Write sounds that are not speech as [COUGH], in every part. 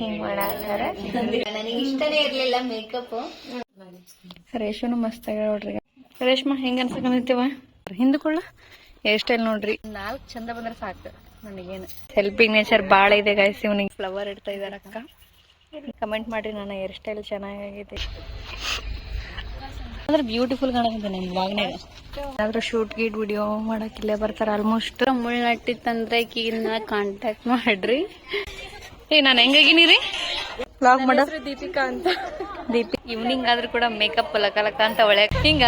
ಹಿಂಗ್ ನನಗೆ ಇಷ್ಟನೇ ಇರ್ಲಿಲ್ಲ ಮೇಕಪ್. ರೇಷ್ಮನು ಮಸ್ತ್ ಆಗ್ಯಾಳ ನೋಡ್ರಿ. ರೇಷ್ಮಾ ಹೆಂಗ ಅನ್ಸಕಂದಿತ್ತೀವ ಹಿಂದಕೊಳ್ಳ. ಹೇರ್ ಸ್ಟೈಲ್ ನೋಡ್ರಿ. ನಾಲ್ಕು ಚಂದ ಬಂದ್ರೆ ಸಾಕು ನನಗೇನು. ಹೆಲ್ಪಿಂಗ್ ನೇಚರ್ ಬಾಳ ಇದೆ ಗಾಯ್ಸ್ ಇವನಿಗೆ ಫ್ಲವರ್ ಇಡ್ತಾ ಇದಾರ ಅಕ್ಕ. ಕಮೆಂಟ್ ಮಾಡ್ರಿ ನನ್ನ ಹೇರ್ ಸ್ಟೈಲ್ ಚೆನ್ನಾಗೈತೆ ಅಂದ್ರೆ ಬ್ಯೂಟಿಫುಲ್ ಕಾಣಕತ್ತೆ ನಿಮ್ ಬ್ಲಾಗ್ನಾಗ ಏನಾದ್ರೂ ಶೂಟ್ ಗೀಟ್ ವಿಡಿಯೋ ಮಾಡಕ್ ಇಲ್ಲೇ ಬರ್ತಾರ ಆಲ್ಮೋಸ್ಟ್ ಮುಳ್ಳಿನಟ್ಟಿತ್ತಂದ್ರೆ ಈಗಿನ ಕಾಂಟ್ಯಾಕ್ಟ್ ಮಾಡ್ರಿ. ಏ ನಾನು ಹೆಂಗಾಗಿನಿ ರೀ ಬ್ಲಾಗ್ ಮಾಡೋ ದೀಪಿಕಾ ಅಂತ. ದೀಪಿ ಈವ್ನಿಂಗ್ ಆದ್ರೂ ಕೂಡ ಮೇಕಪ್ ಲಕ ಲಕ ಅಂತ ಒಳ್ಳೆ ಹಿಂಗ?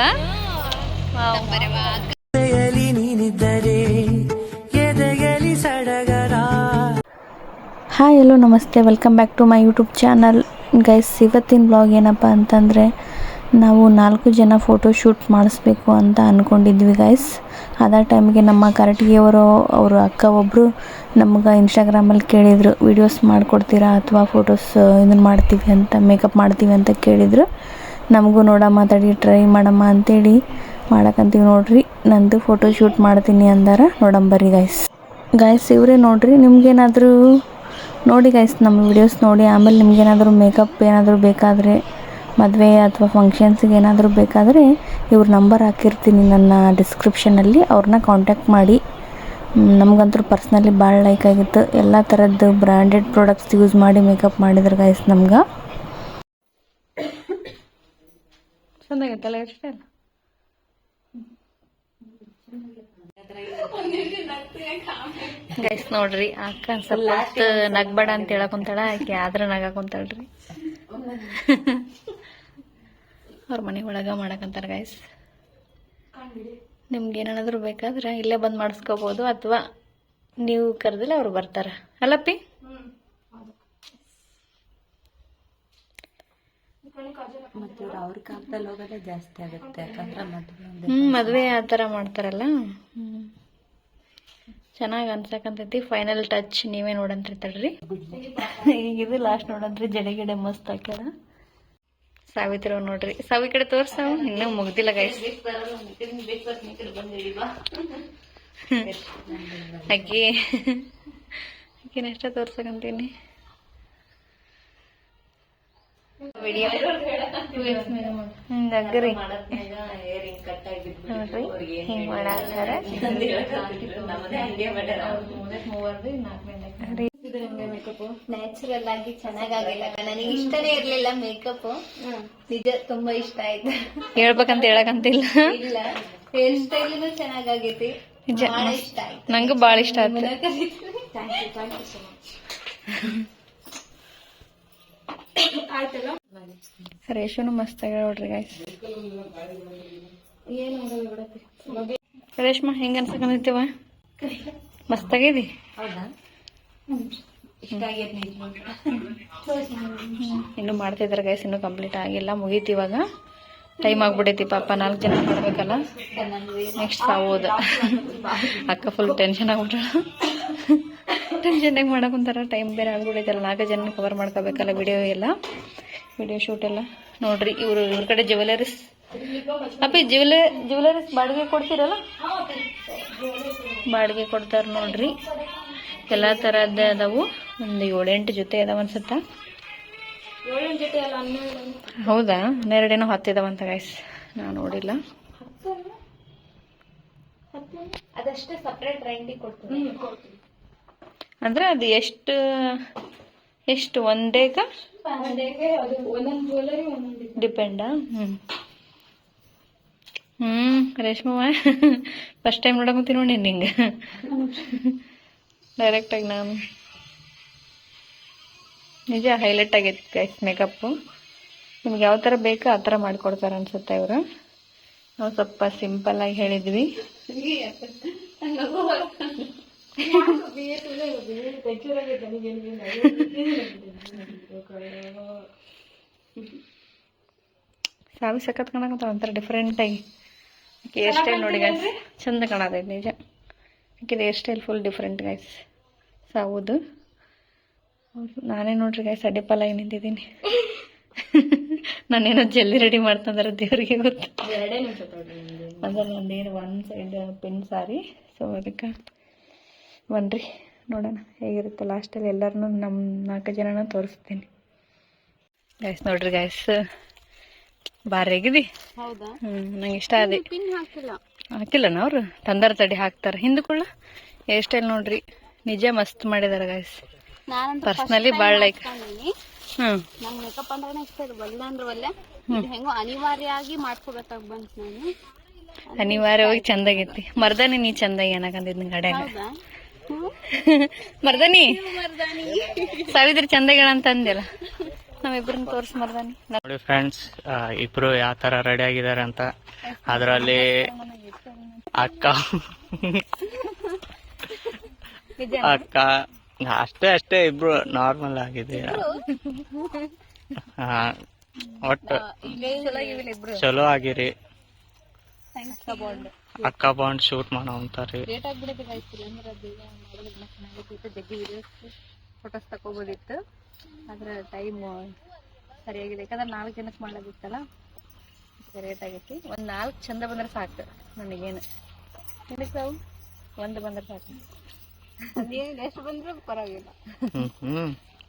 ಹಾಯ್ ಎಲ್ಲೋ ನಮಸ್ತೆ. Welcome back to my YouTube channel guys ಇವತ್ತಿನ ಬ್ಲಾಗ್ ಏನಪ್ಪ ಅಂತಂದರೆ ನಾವು ನಾಲ್ಕು ಜನ ಫೋಟೋ ಶೂಟ್ ಮಾಡಿಸ್ಬೇಕು ಅಂತ ಅಂದ್ಕೊಂಡಿದ್ವಿ ಗೈಸ್ ಅದ ಟೈಮ್ಗೆ ನಮ್ಮ ಕರಟಿಗೆಯವರು, ಅವರು ಅಕ್ಕ ಒಬ್ಬರು ನಮ್ಗೆ ಇನ್ಸ್ಟಾಗ್ರಾಮಲ್ಲಿ ಕೇಳಿದರು ವೀಡಿಯೋಸ್ ಮಾಡಿಕೊಡ್ತೀರಾ ಅಥವಾ ಫೋಟೋಸ್ ಇದನ್ನು ಮಾಡ್ತೀವಿ ಅಂತ ಮೇಕಪ್ ಮಾಡ್ತೀವಿ ಅಂತ ಕೇಳಿದರು. ನಮಗೂ ನೋಡ ಮಾತಾಡಿ ಟ್ರೈ ಮಾಡಮ್ಮ ಅಂತೇಳಿ ಮಾಡಕ್ಕಂತೀವಿ ನೋಡ್ರಿ. ನಂದು ಫೋಟೋ ಶೂಟ್ ಮಾಡ್ತೀನಿ ಅಂದಾರ. ನೋಡಂಬರಿ ಗೈಸ್ ಗಾಯ್ಸ್ ಇವರೇ ನೋಡ್ರಿ, ನಿಮ್ಗೇನಾದರೂ ನೋಡಿ ಗೈಸ್ ನಮ್ಮ ವಿಡಿಯೋಸ್ ನೋಡಿ. ಆಮೇಲೆ ನಿಮ್ಗೇನಾದರೂ ಮೇಕಪ್ ಏನಾದರೂ ಬೇಕಾದರೆ ಮದುವೆ ಅಥವಾ ಫಂಕ್ಷನ್ಸಿಗೆ ಏನಾದರೂ ಬೇಕಾದರೆ ಇವ್ರ ನಂಬರ್ ಹಾಕಿರ್ತೀನಿ ನನ್ನ ಡಿಸ್ಕ್ರಿಪ್ಷನಲ್ಲಿ ಅವ್ರನ್ನ ಕಾಂಟ್ಯಾಕ್ಟ್ ಮಾಡಿ. ನಮಗಂತೂ ಪರ್ಸ್ನಲಿ ಭಾಳ ಲೈಕ್ ಆಗಿತ್ತು. ಎಲ್ಲ ಥರದ್ದು ಬ್ರ್ಯಾಂಡೆಡ್ ಪ್ರಾಡಕ್ಟ್ಸ್ ಯೂಸ್ ಮಾಡಿ ಮೇಕಪ್ ಮಾಡಿದ್ರು ಗೈಸ್ ನಮ್ಗೆ. ಗೈಸ್ ನೋಡ್ರಿ ಅಕ್ಕ ಸ್ವಲ್ಪ ನಗ್ಬೇಡ ಅಂತ ಹೇಳಕ್ ಕುಂತಾಳ ಆಕೆ ಆದ್ರೆ ನಗಾಕ್ ಕುಂತಾಳ್ರಿ. ಅವ್ರ ಮನೆ ಒಳಗ ಮಾಡಕಂತಾರ ಗೈಸ್ ನಿಮ್ಗೆ ಏನಾದರೂ ಬೇಕಾದ್ರೆ ಇಲ್ಲೇ ಬಂದು ಮಾಡಿಸ್ಕೋಬಹುದು ಅಥವಾ ನೀವು ಕರೆದಿಲ್ಲ ಅವ್ರು ಬರ್ತಾರೆ. ಅಲ್ಲಪ್ಪಿ ಮತ್ತೆ ಅವ್ರ ಕಾಲದಲ್ಲಿ ಹೋಗೋದೇ ಜಾಸ್ತಿ ಆಗುತ್ತೆ. ಯಾಕಂದ್ರೆ ಮದುವೆ ಮದ್ವೆ ಆ ಥರ ಮಾಡ್ತಾರಲ್ಲ? ಹ್ಮ್ ಚೆನ್ನಾಗಿ ಅನ್ಸಕಂತೈತಿ. ಫೈನಲ್ ಟಚ್ ನೀವೇ ನೋಡಂತ್ರಿ ತಡ್ರಿ. ಈಗ [LAUGHS] ಇದು ಲಾಸ್ಟ್ ನೋಡಂತ್ರಿ ಜಡೆ ಗಿಡೆ ಮಸ್ತ್ ಹಾಕ್ಯಾರ. ಸಾವಿತ್ರಿ ನೋಡ್ರಿ. ಸಾವಿ ಕಡೆ ತೋರ್ಸ. ಇನ್ನೂ ಮುಗ್ದಿಲ್ಲ ಗೈಸ್ ಅಕ್ಕಿ. ಅಕ್ಕಿನ ಎಷ್ಟ ತೋರ್ಸಕಂತೀನಿ. ಅಗ್ರಿ. ನೋಡ್ರಿ ಹಿಂಗ್ ಮಾಡಾರ ನ್ಯಾಚುರಲ್ ಆಗಿ ಚೆನ್ನಾಗಾಗಿಲ್ಲ ನನಗೆ ಇಷ್ಟನೇ ಇರ್ಲಿಲ್ಲ ಮೇಕಪ್ ನಿಜ ತುಂಬಾ ಇಷ್ಟ ಆಯ್ತು. ಹೇಳ್ಬೇಕಂತ ಹೇಳಕಂತಿಲ್ಲ ಇಲ್ಲ. ಹೇರ್ ಸ್ಟೈಲ್ ಚೆನ್ನಾಗೈತಿ ನಿಜ. ಬಹಳ ಇಷ್ಟ ಆಯ್ತು. ನಂಗೂ ಭಾಳ ಇಷ್ಟ ಆಯ್ತು. ರೇಷನು ಮಸ್ತ್ ಆಗ್ಯಾವ ನೋಡ್ರಿ ಗಾಯ್ಸ್ ರೇಷ್ಮಾ ಹೆಂಗ ಅನ್ಸಕಂದಿತ್ತೀವ ಮಸ್ತ್ ಆಗೈತಿ ಹೌದಾ? ಇನ್ನು ಮಾಡ್ತಿದ್ದಾರೆ ಗೈಸ್ ಇನ್ನು ಕಂಪ್ಲೀಟ್ ಆಗಿಲ್ಲ ಮುಗೀತಿ ಇವಾಗ. ಟೈಮ್ ಆಗ್ಬಿಡೈತಿ ಪಾಪ, ನಾಲ್ಕು ಜನ ಮಾಡ್ಬೇಕಲ್ಲ? ನೆಕ್ಸ್ಟ್ ಸಾವೋದು ಅಕ್ಕ ಫುಲ್ ಟೆನ್ಷನ್ ಆಗ್ಬಿಟ್ಟಾಳ ಟೆನ್ಷನ್ನಾಗಿ ಮಾಡಕ್ಕಂತಾರ ಟೈಮ್ ಬೇರೆ ಆಗ್ಬಿಡೈತಲ್ಲ ನಾಲ್ಕು ಜನ ಕವರ್ ಮಾಡ್ಕೋಬೇಕಲ್ಲ ವಿಡಿಯೋ ಎಲ್ಲ. ವಿಡಿಯೋ ಶೂಟ್ ಎಲ್ಲ. ನೋಡ್ರಿ, ಇವರು ಇವ್ರ ಕಡೆ ಜ್ಯುವೆಲರೀಸ್ ಅಪ್ಪ ಜ್ಯುವೆಲ ಜ್ಯುವೆಲರೀಸ್ ಬಾಡಿಗೆ ಕೊಡ್ತೀರಲ್ಲ? ಬಾಡಿಗೆ ಕೊಡ್ತಾರೆ ನೋಡ್ರಿ. ಎಲ್ಲ ಥರದ್ದೇ ಅದಾವು. ಒಂದು ಏಳೆಂಟು ಜೊತೆ ಅದಾವ ಅನ್ಸುತ್ತಾ? ಹೌದಾ? ಹನ್ನೆರಡೇನೋ ಹತ್ತಿದಾವಂತ ಗೈಸ್ ನಾ ನೋಡಿಲ್ಲ. ಅದಷ್ಟೇ ಸಪ್ರೇಟ್ ರೆಂಟಿಗೆ ಕೊಡ್ತೀನಿ. ಅಂದ್ರೆ ಅದು ಎಷ್ಟು ಎಷ್ಟು ಒಂದೇಗ ಡಿಪೆಂಡಾ ಹ್ಮ್. ಹ್ಮ್ ರೇಷ್ಮವ ಫಸ್ಟ್ ಟೈಮ್ ನೋಡಕ್ ನೋಡಿ ನಿಂಗೆ. [LAUGHS] ಡೈರೆಕ್ಟಾಗಿ ನಾನು ನಿಜ ಹೈಲೈಟ್ ಆಗೈತೆ ಗೈಸ್ ಮೇಕಪ್ಪು ನಿಮ್ಗೆ ಯಾವ ಥರ ಬೇಕೋ ಆ ಥರ ಮಾಡಿಕೊಡ್ತಾರೆ ಅನ್ಸುತ್ತೆ ಇವರು. ನಾವು ಸ್ವಲ್ಪ ಸಿಂಪಲ್ಲಾಗಿ ಆಗಿ ಹೇಳಿದ್ವಿ. ಸಾವಿ ಸಖತ್ ಕಾಣಕತ್ತಾವ ಒಂಥರ ಡಿಫ್ರೆಂಟಾಗಿ ಎಷ್ಟೇ ನೋಡಿ ಗೈಸ್ ಚಂದ ಕಾಣತೈತಿ ನಿಜ. ಆಕಿದ hair style full different guys ಸಾವುದು. ನಾನೇ ನೋಡ್ರಿ ಗೈಸ್ ಅಡ್ಡಿಪಲ್ಲಾಗಿ ನಿಂತಿದ್ದೀನಿ. [LAUGHS] ನಾನೇನೋ ಜಲ್ದಿ ರೆಡಿ ಮಾಡ್ತಂದ್ರೆ ದೇವ್ರಿಗೆ ಗೊತ್ತು. ಅಂದ್ರೆ ನಂದೇನು ಒನ್ ಸೈಡ್ ಪಿನ್ ಸಾರಿ. ಸೊ ಅದಕ್ಕೆ ಬನ್ರಿ ನೋಡೋಣ ಹೇಗಿರುತ್ತೆ ಲಾಸ್ಟಲ್ಲಿ ಎಲ್ಲರನ್ನೂ ನಮ್ಮ ನಾಲ್ಕು ಜನನ ತೋರಿಸ್ತೀನಿ. ಗೈಸ್ ನೋಡ್ರಿ ಗೈಸ್ ಬಾರಿ ಆಗಿದೆ. ಹೌದಾ? ಹ್ಞೂ ನಂಗೆ ಇಷ್ಟ ಅದೇ ಹಾಕಿಲ್ಲನ ಅವ್ರು ತಂದರ ತಡಿ ಹಾಕ್ತಾರ ಹಿಂದಕ್ಕುಳ್ಳ ಹೇರ್ ಸ್ಟೈಲ್ ನೋಡ್ರಿ ನಿಜ ಮಸ್ತ್ ಮಾಡಿದಾರ ಗಾಯ್ಸ್ ಪರ್ಸ್ನಲಿ ಭಾಳ ಲೈಕ್ ಹಾಕೊಂಡಿನಿ ಹ್ಞೂ ನಂಗೆ ಮೇಕಪ್ ಅಂದ್ರೆ ಇಷ್ಟ ಇಲ್ಲ ಒಲ್ಲ ಅಂದ್ರೆ ಒಲ್ಲೆ ಇದು ಹೆಂಗೋ ಅನಿವಾರ್ಯವಾಗಿ ಮಾಡ್ಕೋಬೇಕಾಗಿ ಬಂತು ನಾನು ಅನಿವಾರ್ಯವಾಗಿ ಚಂದಾಗೈತಿ ಮರ್ದಾನಿ ನೀ ಚಂದಾಗಿ ಏನಾಗಂದಿದ್ ಗಡ್ಯಾಗ ಮರ್ದಾನಿ ಮರ್ದಾನಿ ಸಾವಿತ್ರಿ ಚಂದಗಳ ಅಂತ ಅಂದಿಲ್ಲ ನಾವಿಬ್ರನ್ನ ತೋರ್ಸ್ ಮರ್ದಾನಿ ನೋಡಿ ಫ್ರೆಂಡ್ಸ್ ಇಬ್ರು ಯಾವ ತರ ರೆಡಿ ಆಗಿದ್ದಾರೆ ಅಂತ ಅದರಲ್ಲಿ ಅಕ್ಕ. ಅಕ್ಕ. ಅಷ್ಟೇ ಅಷ್ಟೇ ಇಬ್ರು ನಾರ್ಮಲ್ ಆಗಿದೆ. ಒಟ್ಟು. ಚಲೋ ಆಗಿರಿ. ಅಕ್ಕ ಬಾಂಡ್ ಶೂಟ್ ಮಾಡೋ ಅಂತಾರೆ. ಫೋಟೋಸ್ ತಗೋಬೋದಿತ್ತು ಆದ್ರೆ ಟೈಮ್ ಸರಿಯಾಗಿದೆ. ಯಾಕಂದ್ರೆ ನಾಲ್ಕು ಜನಕ್ಕೆ ಮಾಡೋದಿತ್ತಲ್ಲ ರೇಟ್ ಆಗೈತಿ. ಒಂದು ನಾಲ್ಕು ಚಂದ ಬಂದ್ರೆ ಸಾಕು ನನಗೇನು ಏನಕ್ಕೆ ತಾವು ಒಂದು ಬಂದ್ರೆ ಸಾಕು. ಅದೇನು ಎಷ್ಟು ಬಂದರೂ ಪರವಾಗಿಲ್ಲ.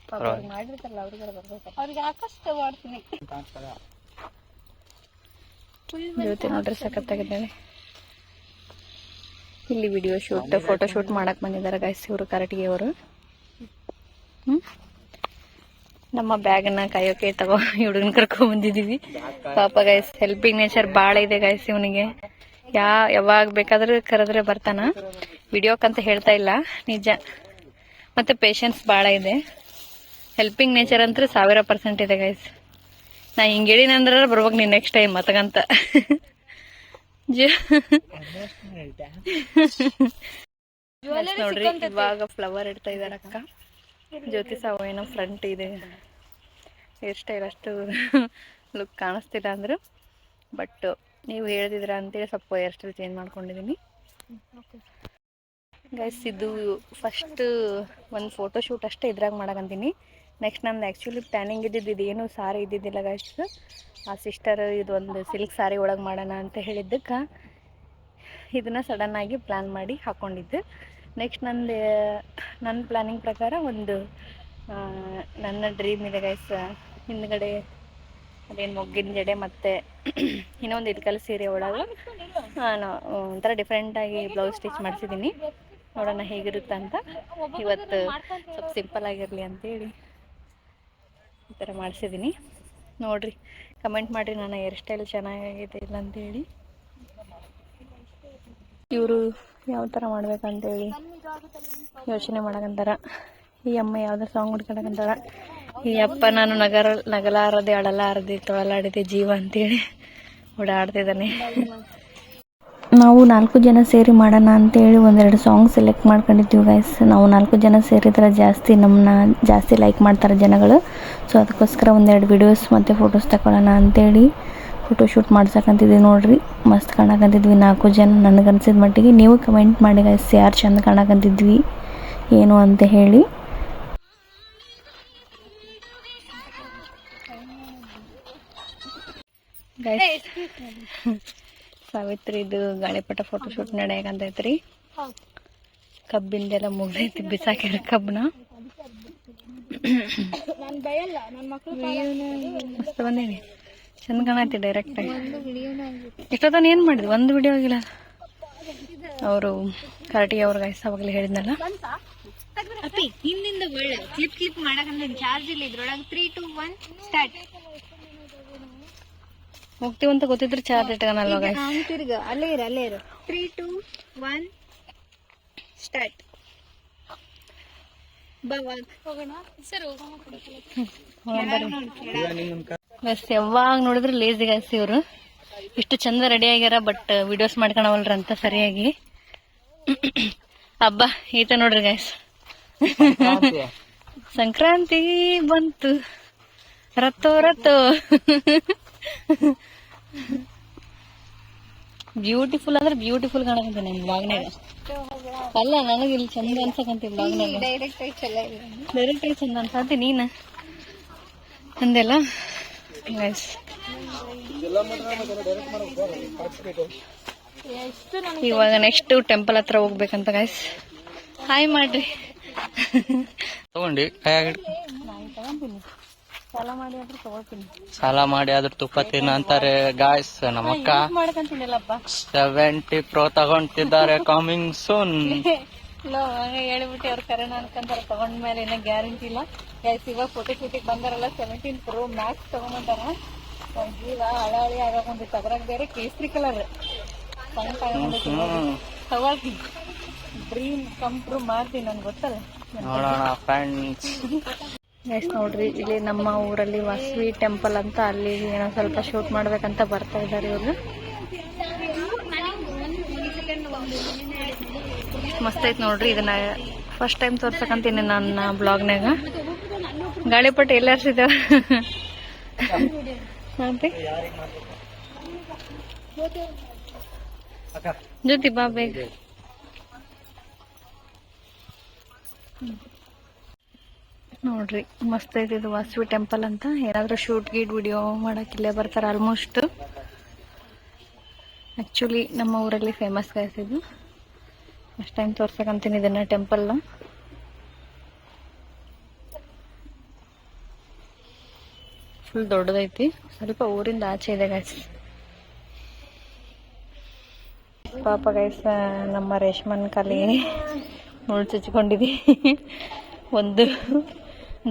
ಪಾಪ ಅವ್ರು ಮಾಡಿರ್ತಾರಲ್ಲ ಅವ್ರಿಗಾರ ಬರ್ಬೇಕು. ಅವ್ರಿಗೆ ಆಕಷ್ಟ ಮಾಡ್ತೀನಿ. ಜ್ಯೋತಿ ನೋಡ್ರಿ ಸಖತ್ತಾಗಿದ್ದಾಳೆ ಇಲ್ಲಿ ವಿಡಿಯೋ ಶೂಟ್ ಫೋಟೋ ಶೂಟ್ ಮಾಡಕ್ ಬಂದಿದ್ದಾರೆ ಗಾಯ್ಸ್ ಇವರು ಕರಟಿಗೆ ಅವರು. ಹ್ಮ್? ನಮ್ಮ ಬ್ಯಾಗನ್ನ ಕಾಯೋಕೆ ತಗೋ ಹುಡುಗನ ಕರ್ಕೊಂಡ್ ಬಂದಿದೀವಿ. ಪಾಪ ಗೈಸ್ ಹೆಲ್ಪಿಂಗ್ ನೇಚರ್ ಬಾಳ ಇದೆ ಗಾಯ್ಸ್ ಇವನಿಗೆ. ಯಾ ಯಾವಾಗ ಬೇಕಾದ್ರೆ ಕರೆದ್ರೆ ಬರ್ತಾನ. ವಿಡಿಯೋಕ್ಕಂತ ಹೇಳ್ತಾ ಇಲ್ಲ ನಿಜ. ಮತ್ತೆ ಪೇಷನ್ಸ್ ಬಾಳ ಇದೆ. ಹೆಲ್ಪಿಂಗ್ ನೇಚರ್ ಅಂದ್ರೆ ಸಾವಿರ ಪರ್ಸೆಂಟ್ ಇದೆ ಗಾಯ್ಸ್ ನಾ ಹಿಂಗ್ ಹೇಳಿನಂದ್ರ ಬರ್ಬೇಕು ನೀನ್ ನೆಕ್ಸ್ಟ್ ಟೈಮ್ ಮತಗಂತ ನೋಡ್ರಿ ಇವಾಗ ಫ್ಲವರ್ ಇಡ್ತಾ ಇದಾರ ಅಕ್ಕ ಜ್ಯೋತಿ ಸಾವು ಏನೋ ಫ್ರಂಟ್ ಇದೆ. ಹೇರ್ ಸ್ಟೈಲ್ ಅಷ್ಟು ಲುಕ್ ಕಾಣಿಸ್ತಿಲ್ಲ ಅಂದರು. ಬಟ್ ನೀವು ಹೇಳ್ತಿದ್ರ ಅಂತೇಳಿ ಸ್ವಲ್ಪ ಹೇರ್ ಸ್ಟೈಲ್ ಚೇಂಜ್ ಮಾಡ್ಕೊಂಡಿದ್ದೀನಿ ಗೈಸ್ ಇದು ಫಸ್ಟ್ ಒಂದು ಫೋಟೋ ಶೂಟ್ ಅಷ್ಟೇ ಇದ್ರಾಗ ಮಾಡಕಂತೀನಿ. ನೆಕ್ಸ್ಟ್ ನಮ್ದು ಆ್ಯಕ್ಚುಲಿ ಪ್ಲ್ಯಾನಿಂಗ್ ಇದ್ದಿದ್ದು ಇದೇನು ಸಾರಿ ಇದ್ದಿದ್ದಿಲ್ಲ ಗೈಸ್ ಆ ಸಿಸ್ಟರ್ ಇದೊಂದು ಸಿಲ್ಕ್ ಸಾರಿ ಒಳಗೆ ಮಾಡೋಣ ಅಂತ ಹೇಳಿದ್ದಕ್ಕೆ. ಇದನ್ನು ಸಡನ್ನಾಗಿ ಪ್ಲ್ಯಾನ್ ಮಾಡಿ ಹಾಕ್ಕೊಂಡಿದ್ದು ನೆಕ್ಸ್ಟ್ ನಂದು ನನ್ನ ಪ್ಲ್ಯಾನಿಂಗ್ ಪ್ರಕಾರ ಒಂದು ನನ್ನ ಡ್ರೀಮ್ ಇದೆ ಗೈಸ್ ಹಿಂದ್ಗಡೆ ಅದೇನು ಮೊಗ್ಗಿನ ಜಡೆ ಮತ್ತು ಇನ್ನೊಂದು ಇದ್ಕಲ್ ಸೀರೆ ಒಳಗೆ. ನಾನು ಒಂಥರ ಡಿಫ್ರೆಂಟಾಗಿ ಬ್ಲೌಸ್ ಸ್ಟಿಚ್ ಮಾಡಿಸಿದ್ದೀನಿ ನೋಡೋಣ ಹೇಗಿರುತ್ತೆ ಅಂತ. ಇವತ್ತು ಸ್ವಲ್ಪ ಸಿಂಪಲ್ ಆಗಿರಲಿ ಅಂತೇಳಿ ಈ ಥರ ಮಾಡಿಸಿದ್ದೀನಿ ನೋಡಿರಿ ಕಮೆಂಟ್ ಮಾಡಿರಿ ನನ್ನ ಹೇರ್ ಸ್ಟೈಲ್ ಚೆನ್ನಾಗಿದೆ ಇಲ್ಲ ಅಂತೇಳಿ. ಇವರು ಯಾವ ಥರ ಮಾಡ್ಬೇಕಂತೇಳಿ ಯೋಚನೆ ಮಾಡಕಂತಾರ. ಈ ಅಮ್ಮ ಯಾವ್ದಾರು ಸಾಂಗ್ ಹುಡ್ಕೊಳಕಂತಾರ ಈ ಅಪ್ಪ ನಾನು ನಗರ, ನಗಲಾರದೆ ಅಳಲಾರದೆ ತೊಳಲಾಡಿದೆ ಜೀವ ಅಂತೇಳಿ ಓಡಾಡ್ತಿದ್ದಾನೆ. ನಾವು ನಾಲ್ಕು ಜನ ಸೇರಿ ಮಾಡೋಣ ಅಂತೇಳಿ ಒಂದೆರಡು ಸಾಂಗ್ ಸೆಲೆಕ್ಟ್ ಮಾಡ್ಕೊಂಡಿದ್ದೀವಿ ಗೈಸ್ ನಾವು ನಾಲ್ಕು ಜನ ಸೇರಿದ್ರೆ ಜಾಸ್ತಿ ನಮ್ಮನ್ನ ಜಾಸ್ತಿ ಲೈಕ್ ಮಾಡ್ತಾರೆ ಜನಗಳು. ಸೊ ಅದಕ್ಕೋಸ್ಕರ ಒಂದೆರಡು ವಿಡಿಯೋಸ್ ಮತ್ತು ಫೋಟೋಸ್ ತಗೊಳ್ಳೋಣ ಅಂತೇಳಿ ಫೋಟೋ ಶೂಟ್ ಮಾಡ್ಸಕ್ಕಂತಿದ್ವಿ ನೋಡ್ರಿ. ಮಸ್ತ್ ಕಾಣಕಂತಿದ್ವಿ ನಾಲ್ಕು ಜನ. ನನಗನ್ಸಿದ ಮಟ್ಟಿಗೆ ನೀವು ಕಮೆಂಟ್ ಮಾಡಿ ಗೈಸ್ ಯಾರು ಚಂದ ಕಾಣಕಂತಿದ್ವಿ ಏನು ಅಂತ ಹೇಳಿ. ಸಾವಿತ್ರಿ ಸಾವಿತ್ರಿದು ಗಾಳಿಪಟ ಫೋಟೋ ಶೂಟ್ ನಡೆಯಕಂತೈತ್ರಿ. ಕಬ್ಬಿಂದೆಲ್ಲ ಮುಗ್ದೈತಿ ಬಿಸಾಕ್ಯಾರ ಕಬ್ಬನ. ಮಸ್ತ್ ಬಂದೀನಿ. ಚಂದ ಕಾಣತ್ತೆ ಡೈರೆಕ್ಟ್ ಆಗಿ ಎಷ್ಟೊತ್ತನ ಏನ್ ಮಾಡಿದ್ವಿ ಒಂದು ವಿಡಿಯೋ ಆಗಿಲ್ಲ? ಅವರು ಕರಟಿ ಅವ್ರ ಗೈಸ್ ಅವಾಗಲೇ ಹೇಳಿದ್ನಲ್ಲ? ಅಪ್ಪಿ ಹಿಂದಿಂದ ಒಳ್ಳೆ. ಕ್ಲಿಪ್ ಕ್ಲಿಪ್ ಮಾಡಕಂದ್ರೆ ಚಾರ್ಜ್ ಇಲ್ಲ ಇದ್ರೊಳಗೆ ತ್ರೀ ಟು ಒನ್ ಸ್ಟಾರ್ಟ್ ಹೋಗ್ತೀವಿ ಅಂತ ಗೊತ್ತಿದ್ರೆ ಚಾರ್ಜ್ ಇಟ್ಕೊಳಲ್ವ ಗೈಸ್ ತಿರ್ಗ ಅಲ್ಲೇ ಇರು ಅಲ್ಲೇ ಇರು. ತ್ರೀ ಟು ಒನ್ ಸ್ಟಾರ್ಟ್ ಹೋಗೋಣ? ಸರ್ ಗೈಸ್ ಯಾವಾಗ ನೋಡಿದ್ರೆ ಲೇಜಿ ಗಾಸಿ ಇವರು. ಇಷ್ಟು ಚಂದ ರೆಡಿ ಆಗ್ಯಾರ ಬಟ್ ವಿಡಿಯೋಸ್ ಮಾಡ್ಕೊಳವಲ್ರ ಅಂತ ಸರಿಯಾಗಿ. ಹಬ್ಬ ಈತ ನೋಡ್ರಿ ಗಾಯ್ಸ್ ಸಂಕ್ರಾಂತಿ. ಬಂತು. ರತ್ತೋ ರತ್ತೋ ಬ್ಯೂಟಿಫುಲ್ ಅಂದ್ರೆ ಬ್ಯೂಟಿಫುಲ್ ಕಾಣಕಂತ ನಿಮ್ ಬ್ಲಾಗ್ನಾಗ ಅಲ್ಲ ನನಗೆ ಇಲ್ಲಿ ಚಂದ ಅನ್ಸಕಂತ ಬ್ಲಾಗ್ನಾಗ ಡೈರೆಕ್ಟ್ ಆಗಿ ಚಂದ ಅನ್ಸಂತಿ ನೀನ. ಅಂದೆಲ್ಲ ಇವಾಗ ನೆಕ್ಸ್ಟ್ ಟೆಂಪಲ್ ಹತ್ರ ಹೋಗ್ಬೇಕಂತ ಗೈಸ್ ಹಾಯ್ ಮಾಡ್ರಿ. ತಗೊಂಡಿ ಸಾಲ ಮಾಡಿ ಆದ್ರೂ ತಗೋತೀನಿ. ಸಾಲ ಮಾಡಿ ಅದ್ರ ತುಪ್ಪ ತಿನ್ನ ಅಂತಾರೆ ಗಾಯ್ಸ್ ನಮ್ಮಕ್ಕ ಸೆವೆಂಟಿ ಪ್ರೋ ತಗೊಂತಿದ್ದಾರೆ ಕಮಿಂಗ್ ಸೂನ್ [LAUGHS] ಇಲ್ಲ ಹೇಳಿಬಿಟ್ಟು ಹೇಳ್ಬಿಟ್ಟು ಅವ್ರು ಕರೆನ ಅನ್ಕೊಂತಾರೆ ತಗೊಂಡ್ಮೇಲೆ ಇನ್ನ ಗ್ಯಾರಂಟಿ ಇಲ್ಲ. ಯಾಕೆ ಇವಾಗ ಫೋಟೋ ಶೂಟಿಗೆ ಬಂದಾರಲ್ಲ ಸೆವೆಂಟೀನ್ ಪ್ರೋ ಮ್ಯಾಕ್ಸ್ ತಗೊಂಬಂದಾರ. ಒಂದ್ ಜೀವ ಹಳ ಹಳಿ ಆಗಾಕೊಂಡಿತ್ತು ಅದ್ರಾಗ ಬೇರೆ ಕೇಸರಿ ಕಲರ್ ಸಣ್ಣ ತಗೊಳ್ತೀನಿ ಡ್ರೀಮ್ ಕಂಪ್ರೂವ್ ಮಾಡ್ತೀನಿ ನನ್ಗೆ ಗೊತ್ತಲ್ಲ. ನೆಕ್ಸ್ಟ್ ನೋಡ್ರಿ ಇಲ್ಲಿ ನಮ್ಮ ಊರಲ್ಲಿ ವಾಸವಿ ಟೆಂಪಲ್ ಅಂತ ಅಲ್ಲಿ ಏನೋ ಸ್ವಲ್ಪ ಶೂಟ್ ಮಾಡ್ಬೇಕಂತ ಬರ್ತಾ ಇದ್ದಾರೆ ಇವರು. ಮಸ್ತ್ ಐತೆ ನೋಡ್ರಿ, ಇದನ್ನ ಫಸ್ಟ್ ಟೈಮ್ ತೋರ್ಸಕಂತೀನಿ ನನ್ನ ಬ್ಲಾಗ್ನಾಗ ಗಾಳಿಪಟ ಎಲ್ಲಾರ್ಸಿದ್ದೇವ ಜ್ಯೋತಿ ಬಾ ಬೇಗ. ನೋಡ್ರಿ, ಮಸ್ತ್ ಐತಿ ಇದು ವಾಸವಿ ಟೆಂಪಲ್ ಅಂತ. ಏನಾದ್ರೂ ಶೂಟ್ ಗೀಟ್ ವಿಡಿಯೋ ಮಾಡಕ್ ಇಲ್ಲೇ ಬರ್ತಾರ ಆಲ್ಮೋಸ್ಟ್ ಆಕ್ಚುಲಿ ನಮ್ಮ ಊರಲ್ಲಿ ಫೇಮಸ್ ಗೈಸ್ ಇದು. ಫಸ್ಟ್ ಟೈಮ್ ತೋರ್ಸಕಂತೀನಿ ಇದನ್ನ ಟೆಂಪಲ್ ಫುಲ್ ದೊಡ್ಡದೈತಿ ಸ್ವಲ್ಪ ಊರಿಂದ ಆಚೆ ಇದೆ ಗೈಸ್ ಪಾಪ ಗೈಸ್ ನಮ್ಮ ರೇಷ್ಮನ್ ಕಲಿ ಮುಳ್ಳು ಚುಚ್ಕೊಂಡಿದಿ ಒಂದು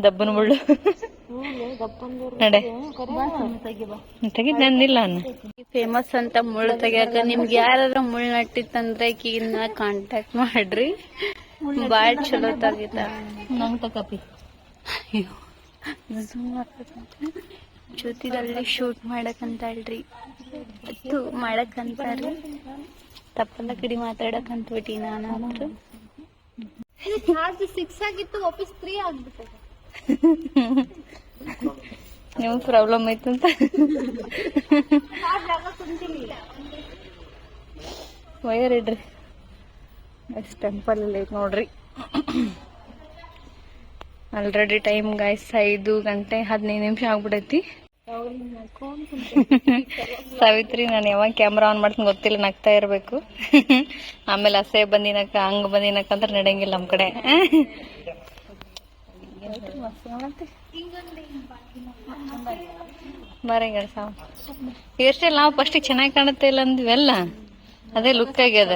ದಬ್ಬನ ಮುಳ್ಳು ನಡೆ. ತೆಗಿದ್ ನಂದಿಲ್ಲ ಅನ್ನ ಫೇಮಸ್ ಅಂತ ಮುಳ್ಳು ತೆಗಿಯಾಕ ನಿಮ್ಗೆ ಯಾರಾದ್ರೂ ಮುಳ್ಳು ನಟ್ಟಿತ್ತಂದ್ರೆ ಈಕಿನ ಕಾಂಟ್ಯಾಕ್ಟ್ ಮಾಡ್ರಿ. ಬಾಳ್ ಚಲೋ ತೆಗಿತ ನಂಗೆ ತಕಪಿ ಜ್ಯೋತಿದಲ್ಲಿ ಶೂಟ್ ಮಾಡಕಂತಾಳ್ರಿ ಅದು ರೀ ತಪ್ಪಲ್ಲ ಕಡಿ ಮಾತಾಡಕಂತ್ಬಿಟ್ಟಿ ನಾನು ಅಂದ್ರು ಸಿಕ್ಸ್ ಆಗಿತ್ತು ವಾಪಸ್ ತ್ರೀ ಆಗ್ಬಿಟ್ಟೆ ನೀವು ಪ್ರಾಬ್ಲಮ್ ಐತಂತ ವಯರ್ ಇಡ್ರಿ. ನೆಕ್ಸ್ಟ್ ಟೆಂಪಲ್ ಅಲ್ಲಿ ಐತ್ ನೋಡ್ರಿ. ಆಲ್ರೆಡಿ ಟೈಮ್ ಗಾಯ್ಸ್ ಐದು ಗಂಟೆ ಹದಿನೈದು ನಿಮಿಷ ಆಗ್ಬಿಡೈತಿ. ಸಾವಿತ್ರಿ ನಾನು ಯಾವಾಗ ಕ್ಯಾಮ್ರಾ ಆನ್ ಮಾಡ್ತೀನಿ ಗೊತ್ತಿಲ್ಲ ನಗ್ತಾ ಇರಬೇಕು. ಆಮೇಲೆ ಅಸೆ ಬಂದಿನಕ ಹಂಗ್ ಬಂದಿನಕ ಅಂದ್ರೆ ನಡೆಯಂಗಿಲ್ಲ ನಮ್ ಕಡೆ. ಬಾರಿ ಸಾವ್ ಎಷ್ಟೇ ನಾವು ಫಸ್ಟ್ ಚೆನ್ನಾಗಿ ಕಾಣುತ್ತೆ ಇಲ್ಲ ಅಂದ್ವೆಲ್ಲ ಅದೇ ಲುಕ್ ಆಗ್ಯದ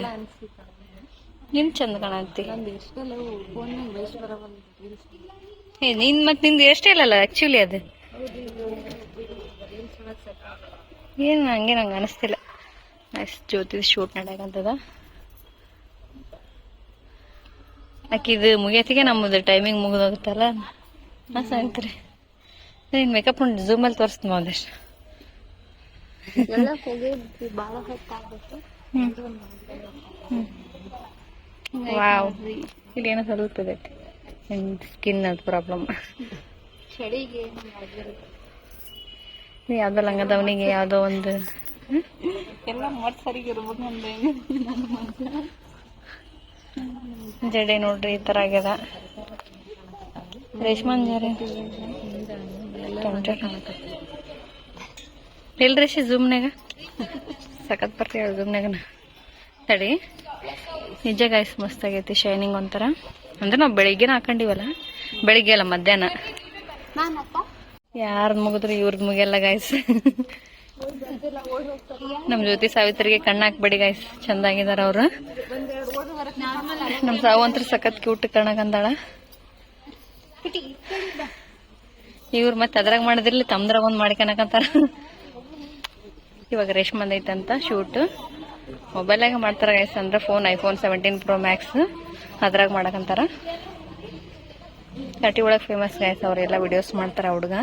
ನಿನ್ ಚಂದ ಕಾಣತ್ತಿ. ಏ, ನಿನ್ ಮತ್ ನಿಂದು ಎಷ್ಟೇ ಇಲ್ಲಲ್ಲ ಆಕ್ಚುಲಿ ಅದು. ಏನ್ ಹಂಗೆ ನಂಗೆ ಅನಿಸ್ತಿಲ್ಲ. ಜ್ಯೋತಿ ಶೂಟ್ ನಡೆಯಕಂತದ ಆಕಿದು ಮುಗಿಯತ್ತಿಗೆ ನಮ್ಮದು ಟೈಮಿಂಗ್ ಮುಗಿದೋಗುತ್ತಲ್ಲ ಸಾಯಂತ್ರಿ. ಸಾಯ್ತ್ರಿ ನೀನ್ ಮೇಕಪ್ ಉಂಟು ಝೂಮಲ್ಲಿ ತೋರಿಸ್ತೀನಿ ಒಂದಷ್ಟು ವಾವ್. ಇಲ್ಲಿ ಏನೋ ಸ್ವಲ್ಪ ಇದೆ ಸ್ಕಿನ್ ಅದು ಪ್ರಾಬ್ಲಮ್ ಚಳಿಗೆ ಯಾವ್ದೋ ಲಂಗದವನಿಗೆ ಯಾವ್ದೋ ಒಂದು ಎಲ್ಲ ಮತ್ ನನ್ನ ನಂದು ಜಡೆ ನೋಡ್ರಿ ಈ ತರ ಆಗ್ಯದ. ರೇಷ್ಮನ್ ಜರೆ ಇಲ್ರಿ ರೇಷಿ ಝೂಮ್ನಾಗ ಸಖತ್ ಬರ್ತೀವಿ ಝೂಮ್ನಾಗ ತಡಿ. ನಿಜ ಗಾಯ್ಸ್ ಮಸ್ತ್ ಆಗೈತಿ ಶೈನಿಂಗ್ ಒಂಥರ. ಅಂದ್ರೆ ನಾವು ಬೆಳಿಗ್ಗೆನ ಹಾಕೊಂಡಿವಲ್ಲ? ಬೆಳಿಗ್ಗೆ ಅಲ್ಲ, ಮಧ್ಯಾಹ್ನ. ಯಾರ್ದು ಮುಗಿದ್ರು ಇವ್ರದ್ ಮುಗಿಯಲ್ಲ ಗಾಯ್ಸ್ ನಮ್ ಜ್ಯೋತಿ ಸಾವಿತ್ರಿಗೆ ಕಣ್ಣು ಹಾಕ್ಬೇಡಿ ಗಾಯ್ಸ್ ಚಂದಾಗಿದಾರ ಅವ್ರು. ನಮ್ ಸಾವಂತ್ರ ಸಖತ್ ಕ್ಯೂಟ್ ಕಣಗಂದಾಳ ಇವ್ರು ಮತ್ತೆ ಅದ್ರಾಗ ಮಾಡಿದಿರ್ಲಿ ತಮ್ದ್ರಾಗ ಒಂದ್ ಮಾಡ್ಕೊಳಕಂತಾರ ಇವಾಗ ರೇಷ್ಮಂದ್ ಐತಂತ ಶೂಟ್ ಮೊಬೈಲಾಗ ಮಾಡ್ತಾರ ಗೈಸ್ ಅಂದ್ರೆ phone iPhone seventeen pro max ಅದ್ರಾಗ ಮಾಡಕಂತಾರ ತರ್ಟಿ ಒಳಗೆ ಫೇಮಸ್ ಗೈಸ್ ಅವರೆಲ್ಲ ವಿಡಿಯೋಸ್ ಮಾಡ್ತಾರ ಹುಡುಗ.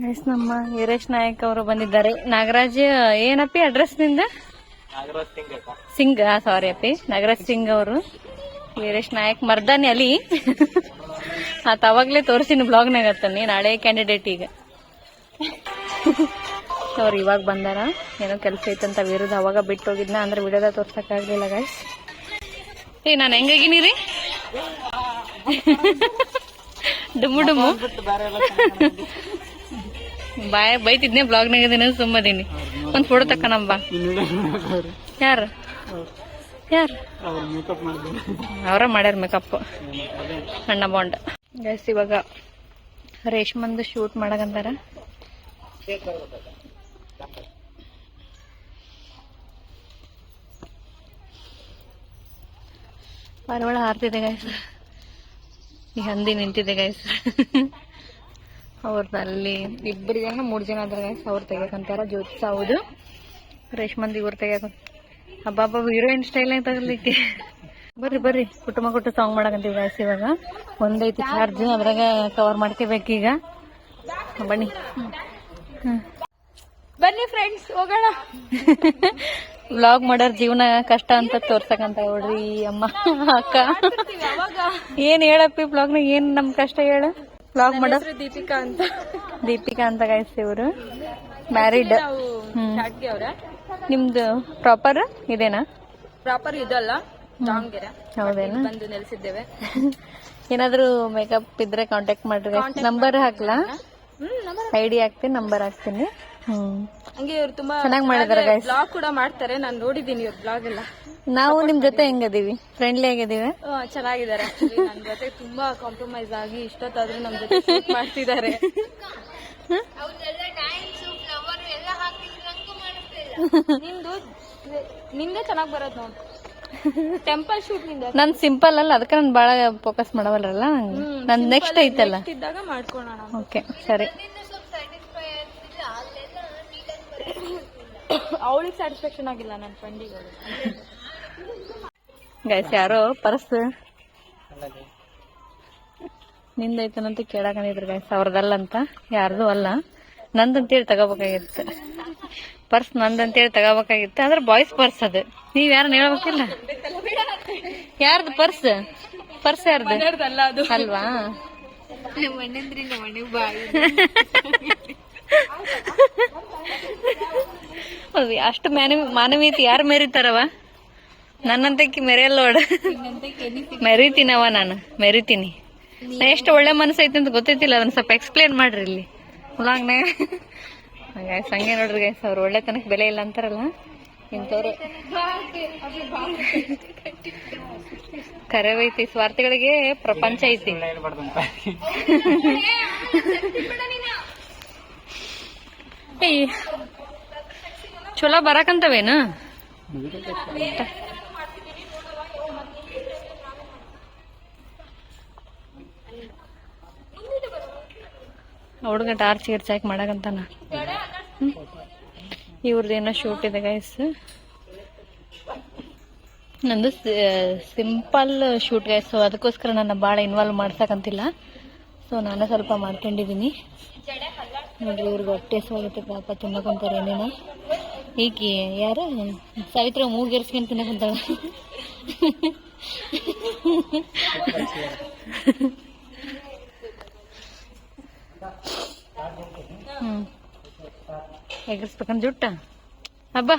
ಗೈಸ್ ನಮ್ಮ ವೀರೇಶ್ ನಾಯಕ್ ಅವರು ಬಂದಿದ್ದಾರೆ. ನಾಗರಾಜ್ ಏನಪ್ಪಿ ಅಡ್ರೆಸ್ನಿಂದ? ಸಿಂಗ್ ಸಾರಿ ಅಪ್ಪಿ. ನಾಗರಾಜ್ ಸಿಂಗ್ ಅವರು. ವೀರೇಶ್ ನಾಯಕ್ ಮರ್ದಾನಿ ಅಲಿ ಆತ ಅವಾಗ್ಲೇ ತೋರಿಸಿನ ಬ್ಲಾಗ್ನಾಗ ಅತ್ತಾನೆ ನಾಳೆ ಕ್ಯಾಂಡಿಡೇಟ್ ಈಗ. ಅವ್ರು ಇವಾಗ ಬಂದಾರ. ಏನೋ ಕೆಲಸ ಐತಂತ ವಿರುದ್ಧ ಅವಾಗ ಬಿಟ್ಟು ಹೋಗಿದ್ನ ಅಂದ್ರೆ ವಿಡಿಯೋದ ತೋರ್ಸಕ್ ಆಗ್ಲಿಲ್ಲ ಗೈಸ್ ಏ ನಾನು ಹೆಂಗಾಗಿನಿ ರೀ? ಡುಮ್ಮು ಡುಮ್ಮು ಬಾಯ ಬೈತಿದ್ನೆ ಬ್ಲಾಗ್ನಾಗ ಇದೀನಿ ಸುಮ್ಮದೀನಿ ಒಂದ್ ಫೋಟೋ ತಕ್ಕನಂಬ ಯಾರು? ಯಾರು? ಅವರ ಮಾಡ್ಯಾರ ಮೇಕಪ್ ಅಣ್ಣ ಬಾಂಡ್ ಗೈಸ್ ಇವಾಗ ರೇಷ್ಮಂದು ಶೂಟ್ ಮಾಡಕಂತಾರ. ಪಾರಿವಾಳ ಹಾರ್ತಿದೆ ಗೈಸ್ ಈ ಹಂದಿ ನಿಂತಿದೆ ಗೈಸ್ ಅವ್ರದ್ದು ಅಲ್ಲಿ ಇಬ್ಬರು ಜನ ಮೂರು ಜನ ಅದ್ರ ಅವ್ರು ತೆಗಿಯಕಂತಾರ ಜ್ಯೋತಿಸ ಹೌದು. ರೇಷ್ಮಂದಿ ಇವ್ರು ತೆಗಿಯಕ ಹಬ್ಬ ಹೀರೋಯಿನ್ ಸ್ಟೈಲ್ ತಗಲಿಕ್ಕೆ? ಬರ್ರಿ ಬರ್ರಿ. ಕುಟುಂಬ ಕೊಟ್ಟು ಸಾಂಗ್ ಮಾಡಕಂತೀವಿ ಗೈಸ್ ಇವಾಗ. ಒಂದೈತಿ ಚಾರ್ಜ್ ಅದ್ರಾಗ ಕವರ್ ಮಾಡ್ಕೋಬೇಕೀಗ. ಬನ್ನಿ. ಬನ್ನಿ ಫ್ರೆಂಡ್ಸ್ ಹೋಗೋಣ. [LAUGHS] ವ್ಲಾಗ್ ಮಾಡೋರ್ ಜೀವನ ಕಷ್ಟ ಅಂತ ತೋರ್ಸಕಂತ ನೋಡ್ರಿ ಅಮ್ಮ ಅಕ್ಕ. ಏನ್ ಹೇಳಪ್ಪಿ ಬ್ಲಾಗ್ನಾಗ ಏನ್ ನಮ್ ಕಷ್ಟ ಹೇಳ? ವ್ಲಾಗ್ ಮಾಡೋ. ದೀಪಿಕಾ ಅಂತ. ದೀಪಿಕಾ ಅಂತ ಗಾಯಸ್ ಇವರು. ಮ್ಯಾರಿಡ್ ನಿಮ್ದು ಪ್ರಾಪರ್ ಇದೇನಾ? ಪ್ರಾಪರ್ ಇದಲ್ಲ ಹೌದೇನಾ? ಬಂದು ನೆಲೆಸಿದ್ದೇವೆ. [LAUGHS] ಏನಾದ್ರು ಮೇಕಪ್ ಇದ್ರೆ ಕಾಂಟ್ಯಾಕ್ಟ್ ಮಾಡ್ರಿ. ನಂಬರ್ ಹಾಕ್ಲಾ? ಐಡಿ ಹಾಕ್ತೀನಿ. ನಂಬರ್ ಹಾಕ್ತೀನಿ ಹ್ಮ್. ಹಂಗೆ ಇವ್ರು ತುಂಬಾ ಚೆನ್ನಾಗಿ ಮಾಡಿದಾರೆ. ಬ್ಲಾಗ್ ಕೂಡ ಮಾಡ್ತಾರೆ. ನಾನು ನೋಡಿದೀನಿ ಇವ್ರ ಬ್ಲಾಗ್ ಎಲ್ಲ. ನಾವು ನಿಮ್ ಜೊತೆ ಹೆಂಗದೀವಿ? ಫ್ರೆಂಡ್ಲಿ ಆಗಿದೀವಿ ಚೆನ್ನಾಗಿದ್ದಾರೆ actually. ನನ್ ಜೊತೆ ತುಂಬಾ ಕಾಂಪ್ರಮೈಸ್ ಆಗಿ ಇಷ್ಟೊತ್ತಾದ್ರೂ ನಮ್ ಜೊತೆ shoot ಮಾಡ್ತಿದ್ದಾರೆ. ನಿಂದು ನಿಂದೆ ಚೆನ್ನಾಗ್ ಬರೋದ್ ನೋಡ್. ಟೆಂಪಲ್ ಶೂಟ್ನಿಂದ? ನನ್ ಸಿಂಪಲ್ ಅಲ್ಲ ಅದಕ್ಕೆ ನಾನು ಬಹಳ ಫೋಕಸ್ ಮಾಡವಲ್ರಲ್ಲ ನನ್ ನೆಕ್ಸ್ಟ್ ಐತಲ್ಲ. ಇದ್ದಾಗ ಮಾಡ್ಕೊಳೋಣ ಓಕೆ ಸರಿ. [COUGHS] ಅವಳಿಗೆ ಸ್ಯಾಟಿಸ್ಫ್ಯಾಕ್ಷನ್ ಆಗಿಲ್ಲ ನನ್ನ ಫ್ರೆಂಡಿಗೆ ಗೈಸ್ ಯಾರೋ ಪರ್ಸ್? ನಿಂದೈತನಂತ ಕೇಳಾಕಂದಿದ್ರು ಗೈಸ್ ಅವ್ರದಲ್ಲ ಅಂತ ಯಾರ್ದು ಅಲ್ಲ. ನಂದಂತೇಳಿ ತಗೋಬೇಕಾಗಿತ್ತು. ಪರ್ಸ್ ನಂದಂತೇಳಿ ತಗೋಬೇಕಾಗಿತ್ತು. ಅಂದ್ರೆ ಬಾಯ್ಸ್ ಪರ್ಸ್ ಅದು. ನೀವ್ ಯಾರನ್ನ ಹೇಳ್ಬೇಕಿಲ್ಲ? ಯಾರ್ದು ಪರ್ಸ್ ಪರ್ಸ್ ಯಾರ್ದು? ಅದು. ಅಲ್ವಾ? ಅಷ್ಟು ಮಾನವೀಯತೆ ಯಾರು ಮೆರಿತಾರವ? ನನ್ನಂತಕ್ಕೆ ಮೆರೆಯಲ್ಲ ನೋಡ. ಮೆರಿತೀನವ ನಾನು, ಮೆರಿತೀನಿ. ಎಷ್ಟು ಒಳ್ಳೆ ಮನಸ್ಸು ಐತಿ ಅಂತ ಗೊತ್ತೈತಿಲ್ಲ, ಅದನ್ನ ಸ್ವಲ್ಪ ಎಕ್ಸ್ಪ್ಲೇನ್ ಮಾಡ್ರಿ ಇಲ್ಲಿ. ವ್ಲಾಗ್ನಾಗ ಗೈಸ್ ಹಂಗೆ ನೋಡ್ರಿ ಗೈಸ್ ಅವ್ರು ತನಕ ಬೆಲೆ ಇಲ್ಲ ಅಂತಾರಲ್ಲ? ಇಂಥವ್ರು. ಕರೆವೈತಿ, ಸ್ವಾರ್ಥಿಗಳಿಗೆ ಪ್ರಪಂಚ ಐತಿ. ಚಲೋ ಬರಾಕಂತವೇನು? ಹುಡುಗ ಟಾರ್ಚ್ ಗಿರ್ಚ್ ಹಾಕಿ ಮಾಡಕಂತಾನ. ಇವ್ರದ್ದೇನೋ ಶೂಟ್ ಇದೆ ಗೈಸ್ ನಂದು ಸಿಂಪಲ್ ಶೂಟ್ ಗೈಸ್ ಸೊ ಅದಕ್ಕೋಸ್ಕರ ನನ್ನ ಭಾಳ ಇನ್ವಾಲ್ವ್ ಮಾಡ್ಸಕ್ಕಂತಿಲ್ಲ ಸೊ ನಾನು ಸ್ವಲ್ಪ ಮಾಡ್ಕೊಂಡಿದ್ದೀನಿ ನೋಡ್ರಿ, ಇವ್ರಿಗೆ ಹೊಟ್ಟೆ ಸೋಗುತ್ತೆ ಪಾಪ, ತಿನ್ನಕೊಂತಾರೆ ಏನೇನ. ಈಗ ಯಾರು? ಸಾವಿತ್ರ ಮೂಗೇರ್ಸ್ಕೊಂಡು ತಿನ್ನಕೊಂತಾಳ. [LAUGHS] ಹ್ಮ್ ಎಗರ್ಸ್ಬೇಕಂತ ಜುಟ್ಟ? ಹಬ್ಬ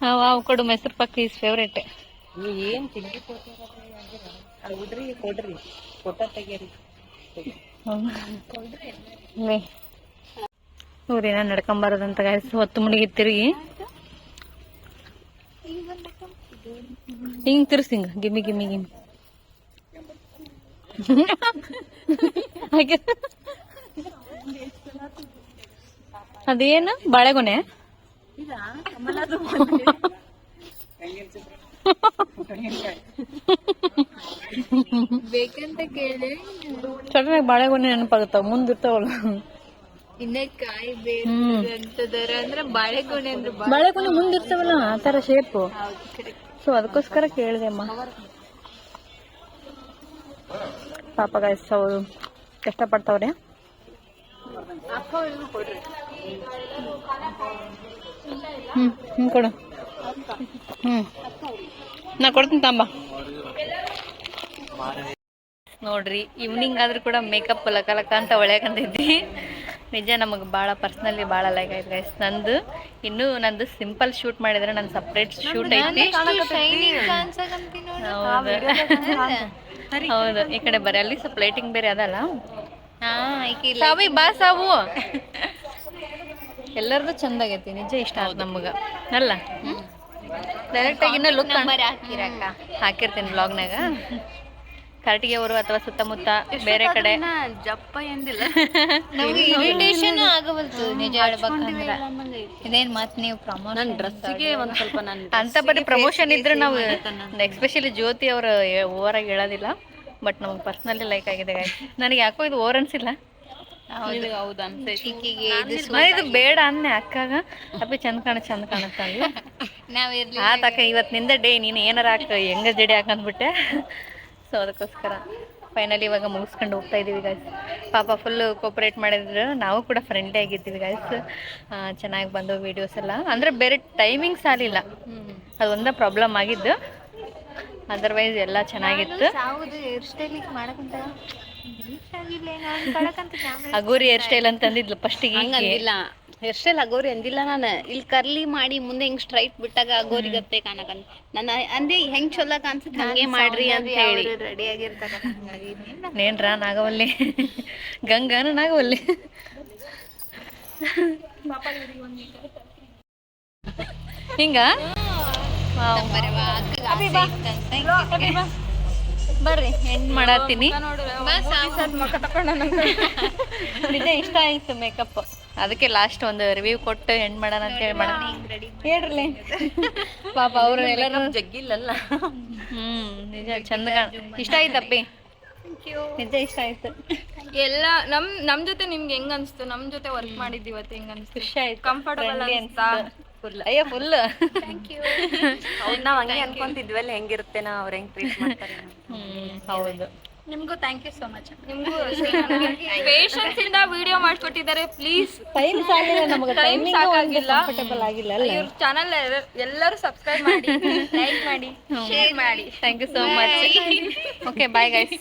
ಹಾವ್ ಅವು ಕೊಡು ಮೈಸೂರು ಪಾಕ್ ಈಸ್ ಫೇವ್ರೇಟ್ ಏನ್ ತಿಂಡಿ ಕೊಡ್ರಿ ಕೊಡ್ರಿ. ಫೋಟೋ ತೆಗೀರಿ ಊರಿನ ನಡ್ಕೊಂಬಾರದಂತ ಗಾಯ್ಸ್ ಹೊತ್ತು ಮುಡಿಗೆ ತಿರುಗಿ ಹಿಂಗ್ ತಿರ್ಸಿಂಗ ಗಿಮ್ಮಿ ಗಿಮ್ಮಿ ಗಿಮ್ಮಿ ಹಾಗೆ. ಅದೇನು? ಬಾಳೆಗೊನೆ? ಬೇಕಂತ ಕೇಳಿ ಸಡನ್ ಆಗಿ ಬಾಳೆಗೊನೆ ನೆನಪಾಗುತ್ತಾವ ಮುಂದಿರ್ತಾವಲ್ಲ ಇನ್ನೇ ಕಾಯಿ ಬೇರೆ ಅಂತದಾರ ಅಂದ್ರೆ ಬಾಳೆಗೊನೆ ಅಂದ್ರೆ ಬಾಳೆಗೊನೆ ಮುಂದಿರ್ತಾವಲ್ಲ ಆ ತರ ಶೇಪ್. ಸೊ ಅದಕ್ಕೋಸ್ಕರ ಕೇಳಿದೆ ಅಮ್ಮ. ಪಾಪ ಗಾಯ್ಸ್ ಅವರು ಕಷ್ಟಪಡ್ತವ್ರೆ. ಹ್ಮ್ ಹ್ಮ್ ಕೊಡು. ಹ್ಮ್. ನಾ ಕೊಡ್ತೀನಿ ತಾಂಬ ನೋಡ್ರಿ ಈವ್ನಿಂಗ್ ಆದ್ರೂ ಕೂಡ ಮೇಕಪ್ ಲಕ ಲಕ ಅಂತ ಒಳ್ಳೆಕಂತೈತಿ ನಿಜ ನಮಗೆ ಭಾಳ ಪರ್ಸ್ನಲಿ ಭಾಳ ಲೈಕ್ ಆಯ್ತು ಗೈಸ್ ನಂದು ಇನ್ನು ನಂದು ಸಿಂಪಲ್ ಶೂಟ್ ಮಾಡಿದ್ರೆ ನನ್ನ ಸಪ್ರೇಟ್ ಶೂಟ್ ಐತಿ. ಹೌದು. [LAUGHS] ಹೌದು. ಈ ಕಡೆ ಬರೀ ಅಲ್ಲಿ ಸ್ವಲ್ಪ ಲೈಟಿಂಗ್ ಬೇರೆ ಅದಲ್ಲ. ಸಾವಿ ಬಾ ಸಾವು. [LAUGHS] ಎಲ್ಲರದು ಚಂದ ಆಗೈತಿ ನಿಜ ಇಷ್ಟ ಆಯ್ತು ನಮಗ. ಅಲ್ಲ? ಡೈರೆಕ್ಟ್ ಆಗಿ ಇನ್ನ ಲುಕ್ ಹಾಕಿರ್ತೀನಿ ಬ್ಲಾಗ್ನಾಗ ಕರಟಿಗೆ ಅವರು ಅಥವಾ ಸುತ್ತಮುತ್ತ ಬೇರೆ ಕಡೆ. ಜಪ್ಪ ಎಂದಿಲ್ಲ. ನಮಗೆ ಇರಿಟೇಷನ್ ಆಗವಲ್ತು ನಿಜ ಹೇಳ್ಬೇಕಂದ್ರ. ಇದೇನ್ ಮತ್ ನೀವು ಪ್ರಮೋಷನ್ ನನ್ನ ಡ್ರೆಸ್ಸಿಗೆ ಒಂದ್ ಸ್ವಲ್ಪ ನನ್ನ [LAUGHS] ಅಂತ ಬರೀ ಪ್ರಮೋಷನ್ ಇದ್ರೆ ನಾವು ಎಸ್ಪೆಷಲಿ [LAUGHS] ಜ್ಯೋತಿ ಅವರು ಓವರ್ ಆಗಿ ಹೇಳೋದಿಲ್ಲ. ಬಟ್ ನಮ್ಗೆ ಪರ್ಸ್ನಲಿ ಲೈಕ್ ಆಗಿದೆ. ನನಗೆ ಯಾಕೋ ಇದು ಓವರ್ ಅನ್ಸಿಲ್ಲ. ಹೌದು. ಇದು ಬೇಡ ಅನ್ನೆ ಅಕ್ಕಾಗ. ಅಪ್ಪಿ ಚಂದ ಕಾಣ ಚಂದ ಕಾಣುತ್ತಲ್ಲ [LAUGHS] ನಾವ್ ಆತಕ್ಕ ಇವತ್ತಿನಿಂದ ಡೇ ನೀನು ಏನಾರ ಹಾಕ ಹೆಂಗ ಜಡಿ ಹಾಕಂದ್ಬಿಟ್ಟೆ ಸೊ ಅದಕ್ಕೋಸ್ಕರ ಫೈನಲಿ ಇವಾಗ ಮುಗಿಸ್ಕೊಂಡು ಹೋಗ್ತಾ ಇದೀವಿ ಗಾಯ್ಸ್ ಪಾಪ ಫುಲ್ಲು ಕೋಪರೇಟ್ ಮಾಡಿದ್ರು. ನಾವು ಕೂಡ ಫ್ರೆಂಡ್ಲಿ ಆಗಿದ್ದೀವಿ ಗಾಯ್ಸ್ ಚೆನ್ನಾಗಿ ಬಂದು ವೀಡಿಯೋಸ್ ಎಲ್ಲ. ಅಂದರೆ ಬೇರೆ ಟೈಮಿಂಗ್ಸ್ ಆಗಲಿಲ್ಲ. ಅದೊಂದೇ ಪ್ರಾಬ್ಲಮ್ ಆಗಿದ್ದು. ಅದರ್ವೈಸ್ ಎಲ್ಲ ಚೆನ್ನಾಗಿತ್ತು. ಅಗೂರಿ ಹೇರ್ ಸ್ಟೈಲ್ ಅಂತಂದಿದ್ಲು ಫಸ್ಟಿಗೆ ಹೇರ್ ಸ್ಟೈಲ್ ಅಂದಿಲ್ಲ ನಾನು. ಇಲ್ಲಿ ಕರ್ಲಿ ಮಾಡಿ ಮುಂದೆ ಹಿಂಗ್ ಸ್ಟ್ರೈಟ್ ಬಿಟ್ಟಾಗ ಅಗೋರಿ ಗತ್ತೆ ಕಾಣಕಂತ ನನ್ನ ಅಂದೆ ಹೆಂಗ್ ಚೊಲೋ ಕಾಣಿಸುತ್ತೆ ಹಂಗೆ ಮಾಡ್ರಿ ಅಂತ ಹೇಳಿ. ರೆಡಿ ಆಗಿರ್ತಾರ ನೇನ್ರ ನಾಗವಲ್ಲಿ? ಗಂಗಾನ ನಾಗವಲ್ಲಿ. ಹಿಂಗ? ಬರ್ರಿ. ಎಂಡ್ ಮಾಡತ್ತೀನಿ ನಿಜ ಇಷ್ಟ ಆಯ್ತು ಮೇಕಪ್ ಅದಕ್ಕೆ ಲಾಸ್ಟ್ ಒಂದು ರಿವ್ಯೂ ಕೊಟ್ಟು ಎಂಡ್ ಮಾಡೋಣ ಅಂತ ಹೇಳಿ ಮಾಡೋಣ ಹೇಳ್ರಿ ಪಾಪ ಅವರು ಎಲ್ಲರೂ ಜಗ್ಗಿಲ್ಲಲ್ಲ ಹ್ಮ್ ನಿಜ ಚಂದ ಇಷ್ಟ ಆಯ್ತಪ್ಪಿ ನಿಜ ಇಷ್ಟ ಆಯ್ತು. ಎಲ್ಲ ನಮ್ ನಮ್ ಜೊತೆ ನಿಮ್ಗೆ ಹೆಂಗ್ ಅನ್ಸ್ತು? ನಮ್ ಜೊತೆ ವರ್ಕ್ ಮಾಡಿದ್ ಇವತ್ತು ಹೆಂಗ್ ಅನ್ಸ್ತು? ಖುಷಿ ಆಯ್ತು. ಕಂಫರ್ಟಬಲ್ ಅನ್ಸ್ತಾ? Full. ಅಯ್ಯೋ ಫುಲ್. ನಾವ್ ಹಂಗೆ ಅನ್ಕೊಂತಿದ್ವಲ್ಲ ಹೆಂಗಿರುತ್ತೆ ನಾ ಅವ್ರ ಹೆಂಗ್ ಟ್ರೀಟ್ ಮಾಡ್ತಾರೆ ಹ್ಮ್ ಹೌದು. ನಿಮ್ಗೂ ಥ್ಯಾಂಕ್ ಯು ಸೋ ಮಚ್ ನಿಮಗೂ ಪೇಷನ್ಸ್ ಇಂದ ವಿಡಿಯೋ ಮಾಡ್ಕೊಟ್ಟಿದ್ದಾರೆ ಪ್ಲೀಸ್ ಟೈಮ್ ಸಾಲಿಲ್ಲ ನಮಗೆ. Time timing ಸಾಕಾಗಿಲ್ಲ. ಕಂಫರ್ಟಬಲ್ ಆಗಿಲ್ಲ ಅಲ್ಲ? ಇವ್ರ ಚಾನಲ್ ಎಲ್ಲರೂ ಸಬ್ಸ್ಕ್ರೈಬ್ ಮಾಡಿ ಲೈಕ್ ಮಾಡಿ [LAUGHS] ಶೇರ್ ಮಾಡಿ. Thank you so much okay bye guys